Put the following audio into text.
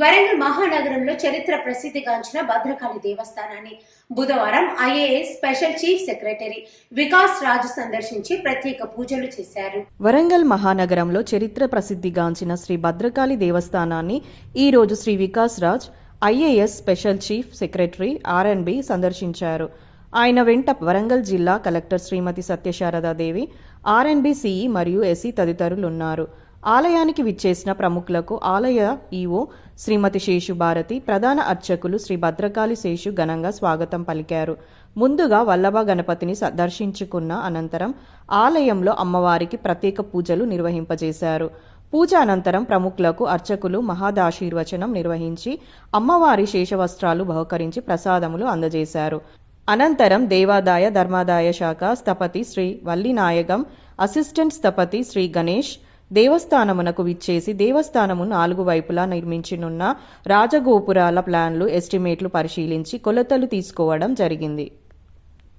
వరంగల్ మహానగరంలో చరిత్ర ప్రసిద్ధిగాంచిన భద్రకాళి దేవస్థానాన్ని బుధవారం IAS special chief secretary Vikas Raju సందర్శించి ప్రత్యేక పూజలు చేశారు. వరంగల్ మహానగరంలో చరిత్ర ప్రసిద్ధిగాంచిన శ్రీ భద్రకాళి దేవస్థానాన్ని ఈ రోజు Shri Vikas Raj IAS special chief secretary RNB సందర్శించారు. ఆయన వెంట వరంగల్ జిల్లా collector Shrimati Satyasaradadevi RNB CE మరియు ఎస్సీ తదితరులున్నారు. ఆలయానికి విచ్చేసిన ప్రముఖులకు ఆలయ ఈవో శ్రీమతి శేషు భారతి ప్రధాన అర్చకులు శ్రీ భద్రకాళి శేషు ఘనంగా స్వాగతం పలికారు. ముందుగా వల్లభ గణపతిని దర్శించుకున్న అనంతరం ఆలయంలో అమ్మవారికి ప్రత్యేక పూజలు నిర్వహింపజేశారు. పూజ అనంతరం ప్రముఖులకు అర్చకులు మహాదాశీర్వచనం నిర్వహించి అమ్మవారి శేషవస్త్రాలు బహుకరించి ప్రసాదములు అందజేశారు. అనంతరం దేవాదాయ ధర్మాదాయ శాఖ స్థపతి శ్రీ వల్లినాయగం అసిస్టెంట్ స్థపతి శ్రీ గణేష్ దేవస్థానమునకు విచ్చేసి దేవస్థానము నాలుగు వైపులా నిర్మించనున్న రాజగోపురాల ప్లాన్లు ఎస్టిమేట్లు పరిశీలించి కొలతలు తీసుకోవడం జరిగింది.